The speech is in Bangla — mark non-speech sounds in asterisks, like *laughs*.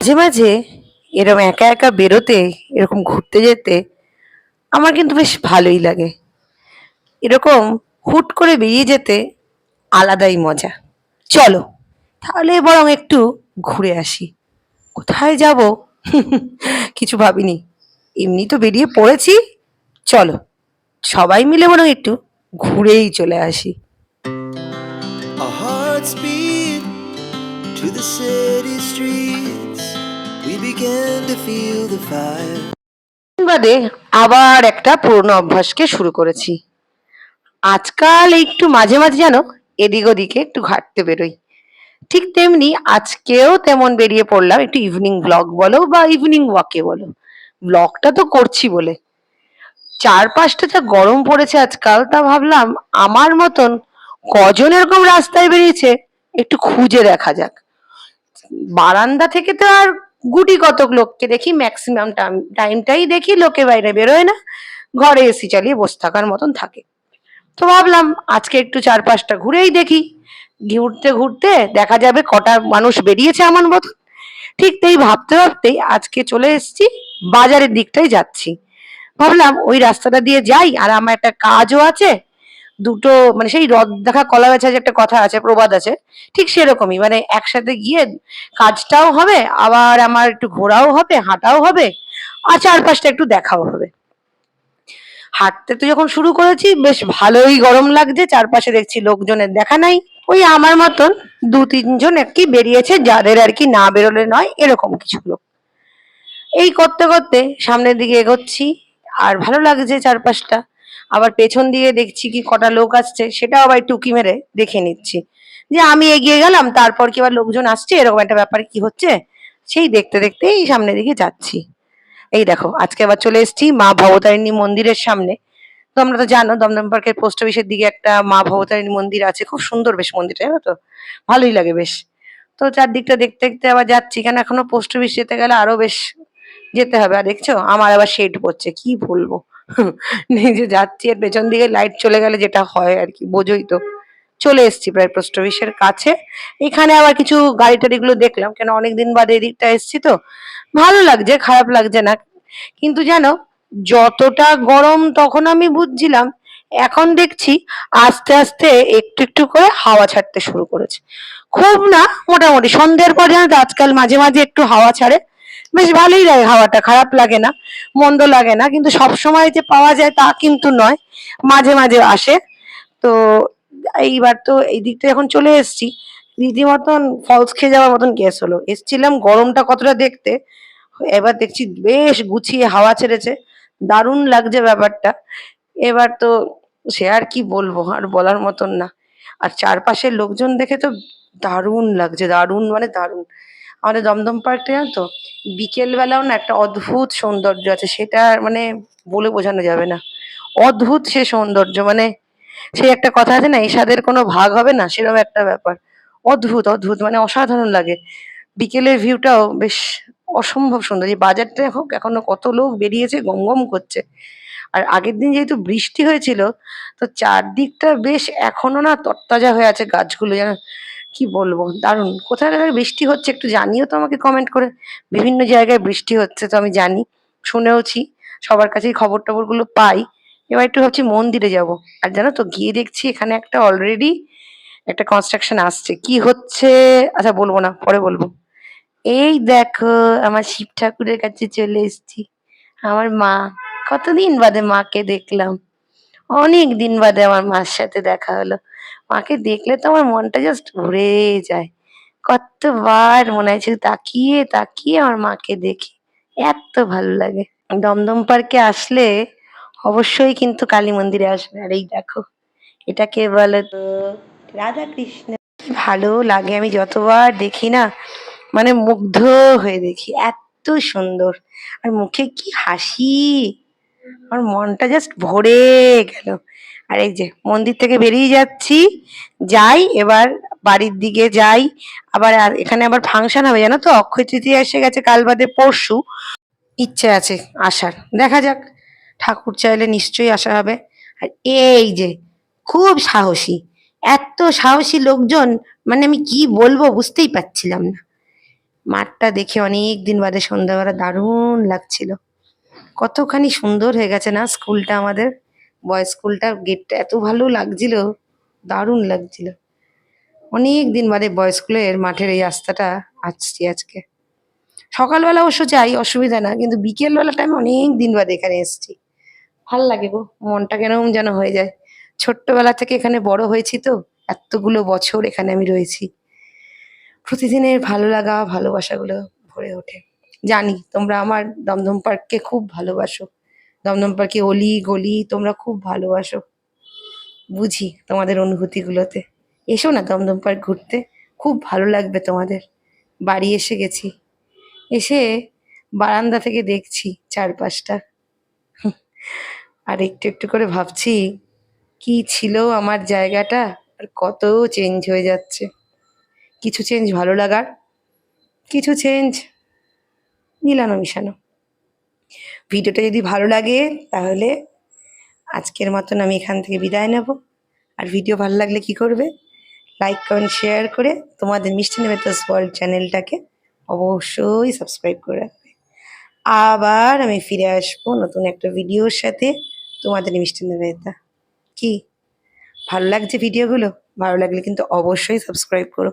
মাঝে মাঝে এরকম একা একা বেরোতে, এরকম ঘুরতে যেতে আমার কিন্তু বেশ ভালোই লাগে। এরকম হুট করে বেরিয়ে যেতে আলাদাই মজা। চলো, তাহলে বরং একটু ঘুরে আসি। কোথায় যাব? *laughs* কিছু ভাবিনি। এমনি তো বেরিয়ে পড়েছি। চলো, সবাই মিলে বরং একটু ঘুরেই চলে আসি। Hearts beat to the city streets. We began to feel the fire. বাদে আবার একটা পুরনো অভ্যাসকে শুরু করেছি আজকাল একটু মাঝে মাঝে যেন এদিক ওদিকে একটু ঘাটতে বেরোই ঠিক তেমনি আজকেও তেমন বেরিয়ে পড়লাম একটু ইভিনিং ব্লগ বলো বা ইভিনিং ওয়াকে বলো ব্লগটা তো করছি বলে চারপাশটা যা গরম পড়েছে আজকাল তা ভাবলাম আমার মতন কজন এরকম রাস্তায় বেরিয়েছে একটু খুঁজে দেখা যাক বারান্দা থেকে তো আর গুটি কতক লোককে দেখি ম্যাক্সিমাম টাইমটাই দেখি, লোকে বাইরে বেরোয় না। ঘরে এসি চালিয়ে বসে থাকার মতন থাকে। তো ভাবলাম, আজকে একটু চারপাশটা ঘুরেই দেখি। ঘুরতে ঘুরতে দেখা যাবে কটা মানুষ বেরিয়েছে আমার মতন। ঠিক তাই ভাবতে ভাবতেই আজকে চলে এসেছি, বাজারের দিকটাই যাচ্ছি। ভাবলাম ওই রাস্তাটা দিয়ে যাই, আর আমার একটা কাজও আছে। দুটো মানে সেই রদ দেখা কলা বেচা যে একটা কথা আছে, প্রবাদ আছে, ঠিক সেরকমই। মানে একসাথে গিয়ে কাজটাও হবে, আবার আমার একটু ঘোরাও হবে, হাঁটাও হবে, আর চারপাশটা একটু দেখাও হবে। হাঁটতে তো যখন শুরু করেছি, বেশ ভালোই গরম লাগছে, চারপাশে দেখছি লোকজনের দেখা নাই। ওই আমার মতন দু তিনজন আর কি বেরিয়েছে, যাদের আর কি না বেরোলে নয়, এরকম কিছু লোক। এই করতে করতে সামনের দিকে এগোচ্ছি, আর ভালো লাগছে চারপাশটা। আবার পেছন দিয়ে দেখছি কি কটা লোক আসছে, সেটাও আবার টুকি মেরে দেখে নিচ্ছি। যে আমি এগিয়ে গেলাম, তারপর কি আবার লোকজন আসছে? এরকম একটা ব্যাপার কি হচ্ছে? সেই দেখতে দেখতে এই সামনের দিকে যাচ্ছি। এই দেখো, আজকে আবার চলে এসেছি মা ভবতারিণী মন্দিরের সামনে। তোমরা তো জানো, দমদম পার্কের পোস্ট অফিসের দিকে একটা মা ভবতারিণী মন্দির আছে। খুব সুন্দর বেশ মন্দিরটা, জানো তো? ভালোই লাগে বেশ। তো চারদিকটা দেখতে দেখতে আবার যাচ্ছি, কেন এখনও পোস্ট অফিস যেতে গেলে আরও বেশ যেতে হবে। আর দেখছ, আমার আবার শেড পড়ছে, কি বলব? নিজে যাচ্ছি আর পেছন দিকে লাইট চলে গেলে যেটা হয় আর কি, বোঝোই তো। চলে এসেছি প্রায় পোস্ট অফিসের কাছে। এখানে আবার কিছু গাড়ি টাড়িগুলো দেখলাম, কেন অনেকদিন বাদে এদিকটা এসেছি তো। ভালো লাগছে, খারাপ লাগছে না। কিন্তু জানো, যতটা গরম তখন আমি বুঝছিলাম, এখন দেখছি আস্তে আস্তে একটু একটু করে হাওয়া ছাড়তে শুরু করেছে। খুব না, মোটামুটি। সন্ধ্যের পর জানো আজকাল মাঝে মাঝে একটু হাওয়া ছাড়ে। বেশ ভালোই লাগে হাওয়াটা খারাপ লাগে না, মন্দ লাগে না, কিন্তু সব সময় যে পাওয়া যায় তা কিন্তু নয়, মাঝে মাঝে আসে। তো এইবার তো এই দিকটা যখন চলে এসেছি রীতিমতন ফলস খেয়ে যাওয়ার মতন কেস হলো। এসছিলাম গরমটা কতটা দেখতে, এবার দেখছি বেশ গুছিয়ে হাওয়া ছেড়েছে, দারুণ লাগছে ব্যাপারটা। এবার তো সে আর কি বলব, আর বলার মতন না। আর চারপাশের লোকজন দেখে তো দারুণ লাগছে, দারুণ মানে দারুণ। আমাদের দমদম পার্কটা জানো তো? বিকেল বেলাও না একটা অদ্ভুত সৌন্দর্য আছে, সেটা মানে বলে বোঝানো যাবে না। অদ্ভুত সে সৌন্দর্য মানে সেই একটা কথা আছে না এই স্বাদের কোনো ভাগ হবে না সেরকম একটা ব্যাপার। অদ্ভুত অদ্ভুত মানে অসাধারণ লাগে। বিকেলের ভিউটাও বেশ অসম্ভব সুন্দর। এই বাজারটা হোক, এখনও কত লোক বেরিয়েছে গম গম করছে। আর আগের দিন যেহেতু বৃষ্টি হয়েছিল, তো চারদিকটা বেশ এখনও না তরতাজা হয়ে আছে গাছগুলো যেন কি বলব? দারুণ। কোথায় কোথায় বৃষ্টি হচ্ছে, একটু জানিও তো আমাকে কমেন্ট করে। বিভিন্ন জায়গায় বৃষ্টি হচ্ছে তো আমি জানি, শুনেওছি, সবার কাছেই খবর টবরগুলো পাই। এবার একটু ভাবছি মন্দিরে যাব। আর জানো তো, গিয়ে দেখছি এখানে একটা অলরেডি একটা কনস্ট্রাকশন আসছে। কি হচ্ছে? আচ্ছা বলব না, পরে বলব। এই দেখো, আমার শিব ঠাকুরের কাছে চলে এসেছি। আমার মা, কতদিন বাদে মাকে দেখলাম। অনেক দিন বাদে আমার মার সাথে দেখা হলো। মাকে দেখলে তো আমার মনটা জাস্ট ভরে যায়। কতবার মনে হয় তাকিয়ে তাকিয়ে আমার মাকে দেখি। এত ভালো লাগে। দমদম পার্কে আসলে অবশ্যই কিন্তু কালী মন্দিরে আসবে। আর এই দেখো, এটা কে বলো? তো রাধা কৃষ্ণ। ভালো লাগে, আমি যতবার দেখি না মানে মুগ্ধ হয়ে দেখি। এত সুন্দর। আর মুখে কি হাসি! আমার মনটা জাস্ট ভরে গেল। আর এই যে মন্দির থেকে বেরিয়ে যাচ্ছি, যাই, এবার বাড়ির দিকে যাই। আবার আর এখানে আবার ফাংশন হবে, জানো তো? অক্ষয় তৃতীয়া এসে গেছে, কাল বাদে পরশু। ইচ্ছে আছে আসার। দেখা যাক, ঠাকুর চাইলে নিশ্চয়ই আসা হবে। আর এই যে খুব সাহসী, এত সাহসী লোকজন মানে আমি কি বলব বুঝতেই পারছিলাম না। মাঠটা দেখে অনেক দিন বাদে সন্ধ্যাবেলা দারুণ লাগছিল। কতখানি সুন্দর হয়ে গেছে না স্কুলটা আমাদের? বয়েজ স্কুলটা গেটটা এত ভালো লাগছিল, দারুণ লাগছিল। অনেক দিন বাদে বয়েজ স্কুলের মাঠের এই রাস্তাটা আসছি আজকে। সকালবেলা অবশ্য যাই, অসুবিধা না, কিন্তু বিকেলবেলাটা আমি অনেক দিন বাদে এখানে এসেছি। ভালো লাগে গো, মনটা কেরম যেন হয়ে যায়। ছোট্টবেলা থেকে এখানে বড় হয়েছি তো, এতগুলো বছর এখানে আমি রয়েছি। প্রতিদিনের ভালো লাগা, ভালোবাসাগুলো ভরে ওঠে। জানি, তোমরা আমার দমদম পার্ককে খুব ভালোবাসো। দমদম পার্কে অলি গলি তোমরা খুব ভালোবাসো। বুঝি তোমাদের অনুভূতিগুলোতে। এসো না দমদম পার্ক ঘুরতে, খুব ভালো লাগবে তোমাদের। বাড়ি এসে গেছি। এসে বারান্দা থেকে দেখছি চারপাশটা। আর একটু একটু করে ভাবছি, কি ছিল আমার জায়গাটা? আর কত চেঞ্জ হয়ে যাচ্ছে। কিছু চেঞ্জ ভালো লাগার, কিছু চেঞ্জ মিলানো মিশানো ভিডিওটা যদি ভালো লাগে, তাহলে আজকের মতন আমি এখান থেকে বিদায় নেব। আর ভিডিও ভালো লাগলে কি করবে? লাইক কমেন্ট শেয়ার করে তোমাদের মিষ্টি নেবেতাস ওয়ার্ল্ড চ্যানেলটাকে অবশ্যই সাবস্ক্রাইব করে রাখবে। আবার আমি ফিরে আসব নতুন একটা ভিডিওর সাথে তোমাদের মিষ্টি নেবেতা কি? ভালো লাগছে ভিডিওগুলো? ভালো লাগলে কিন্তু অবশ্যই সাবস্ক্রাইব করো।